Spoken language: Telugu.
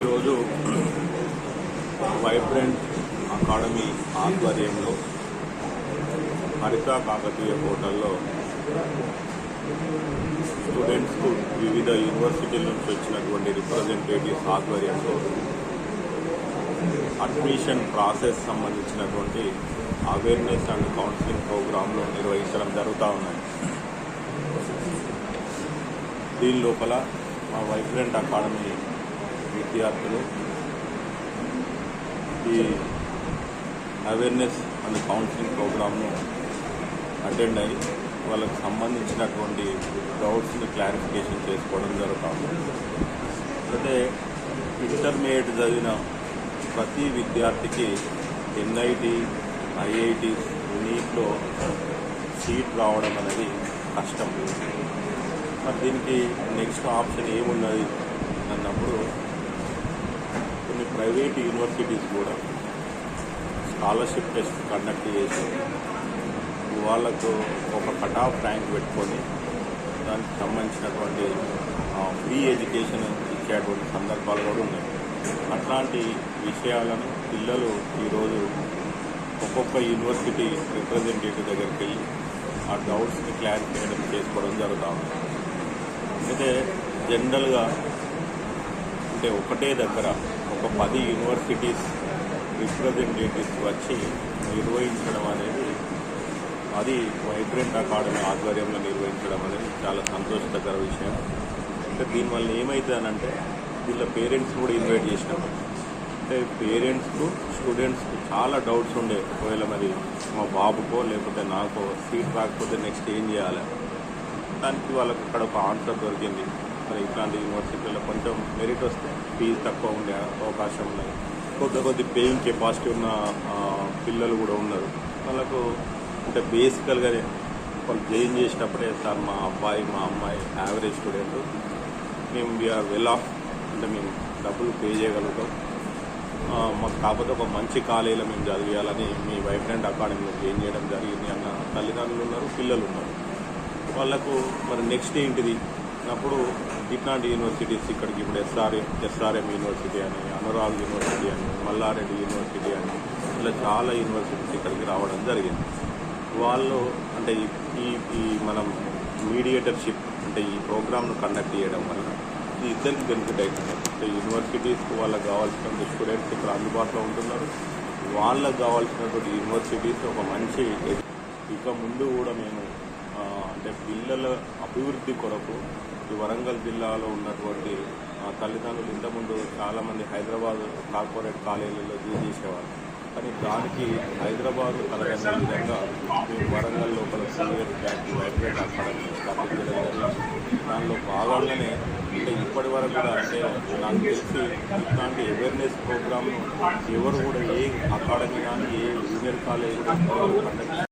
ఈరోజు వైబ్రెంట్ అకాడమీ ఆధ్వర్యంలో హరిత కాకతీయ హోటల్లో స్టూడెంట్స్కు వివిధ యూనివర్సిటీల నుంచి వచ్చినటువంటి రిప్రజెంటేటివ్స్ ఆధ్వర్యంలో అడ్మిషన్ ప్రాసెస్ సంబంధించినటువంటి అవేర్నెస్ అండ్ కౌన్సిలింగ్ ప్రోగ్రాంలు నిర్వహించడం జరుగుతూ ఉన్నాయి. దీని లోపల మా వైబ్రెంట్ అకాడమీ విద్యార్థులు ఈ అవేర్నెస్ అండ్ కౌన్సిలింగ్ ప్రోగ్రామ్ను అటెండ్ అయ్యి వాళ్ళకు సంబంధించినటువంటి డౌట్స్ని క్లారిఫికేషన్ చేసుకోవడం జరుగుతుంది. అయితే ఇంటర్మీడియట్ చదివిన ప్రతి విద్యార్థికి ఎన్ఐటి ఐఐటి నీట్లో సీట్ రావడం అనేది కష్టం. మరి దీనికి నెక్స్ట్ ఆప్షన్ ఏమున్నది అన్నప్పుడు కొన్ని ప్రైవేట్ యూనివర్సిటీస్ కూడా స్కాలర్షిప్ టెస్ట్ కండక్ట్ చేసి వాళ్ళకు ఒక కట్ ఆఫ్ ర్యాంక్ పెట్టుకొని దానికి సంబంధించినటువంటి ఫ్రీ ఎడ్యుకేషన్ ఇచ్చేటువంటి సందర్భాలు కూడా ఉన్నాయి. అట్లాంటి విషయాలను పిల్లలు ఈరోజు ఒక్కొక్క యూనివర్సిటీ రిప్రజెంటేటివ్ దగ్గరికి వెళ్ళి ఆ డౌట్స్ని క్లారిఫై చేయడం చేసుకోవడం జరుగుతూ ఉంది. అయితే జనరల్గా అంటే ఒకటే దగ్గర ఒక పది యూనివర్సిటీస్ రిప్రజెంటేటివ్స్ వచ్చి నిర్వహించడం అనేది అది వైబ్రెంట్ అకాడమీ ఆధ్వర్యంలో నిర్వహించడం అనేది చాలా సంతోషకర విషయం. అంటే దీనివల్ల ఏమవుతుందనంటే వీళ్ళ పేరెంట్స్ కూడా ఇన్వైట్ చేసినాం అంటే పేరెంట్స్కు స్టూడెంట్స్కు చాలా డౌట్స్ ఉండే. ఒకవేళ మరి మా బాబుకో లేకపోతే నాకో సీట్ రాకపోతే నెక్స్ట్ ఏం చేయాలి? దానికి వాళ్ళకి అక్కడ ఒక ఆన్సర్ దొరికింది. మరి ఇట్లాంటి యూనివర్సిటీలో కొంచెం మెరిట్ వస్తే ఫీజు తక్కువ ఉండే అవకాశం ఉన్నాయి కొద్ది కొద్ది పేయింగ్ కెపాసిటీ ఉన్న పిల్లలు కూడా ఉన్నారు. వాళ్ళకు అంటే బేసికల్గా వాళ్ళు జాయిన్ చేసినప్పుడే సార్ మా అబ్బాయి మా అమ్మాయి యావరేజ్ స్టూడెంట్ మేము వీఆర్ వెల్ ఆఫ్ అంటే మేము డబ్బులు పే చేయగలుగుతాం. మాకు కాకపోతే ఒక మంచి కాలేజీలో మేము చదివేయాలని మీ వైబ్రెంట్ అకాడమీలో జాయిన్ చేయడం జరిగింది అన్న తల్లిదండ్రులు ఉన్నారు పిల్లలు ఉన్నారు. వాళ్ళకు మరి నెక్స్ట్ ఏంటిది? అప్పుడు ఇట్లాంటి యూనివర్సిటీస్ ఇక్కడికి ఇప్పుడు ఎస్ఆర్ఎం ఎస్ఆర్ఎం యూనివర్సిటీ అని అనురాగ్ యూనివర్సిటీ అని మల్లారెడ్డి యూనివర్సిటీ అని ఇలా చాలా యూనివర్సిటీస్ ఇక్కడికి రావడం జరిగింది. వాళ్ళు అంటే ఈ- ఈ మనం మీడియేటర్షిప్ అంటే ఈ ప్రోగ్రామ్ను కండక్ట్ చేయడం వల్ల ఇద్దరికి బెనిఫిట్ అవుతుంది అంటే యూనివర్సిటీస్కి వాళ్ళకి కావాల్సిన స్టూడెంట్స్ ఇక్కడ అందుబాటులో ఉంటున్నారు. వాళ్ళకు కావాల్సినటువంటి యూనివర్సిటీస్ ఒక మంచి ఇక ముందు కూడా మేము అంటే పిల్లల అభివృద్ధి కొరకు ఈ వరంగల్ జిల్లాలో ఉన్నటువంటి ఆ, తల్లిదండ్రులు ఇంతకుముందు చాలామంది హైదరాబాద్ కార్పొరేట్ కాలేజీలలో జీవి చేసేవారు. కానీ దానికి హైదరాబాద్ కలగన్న విధంగా మేము వరంగల్ లోపల సీనియర్ బ్యాంక్ వైబ్రేట్ అకాడమీ స్థాపించడం జరిగింది. దానిలో భాగంగానే అంటే ఇప్పటి వరకు కూడా అంటే నాకు తెలిసి ఇట్లాంటి అవేర్నెస్ ప్రోగ్రామ్ను ఎవరు కూడా ఏ అకాడమీ కానీ ఏ జూనియర్ కాలేజ్ కూడా కండక్ట్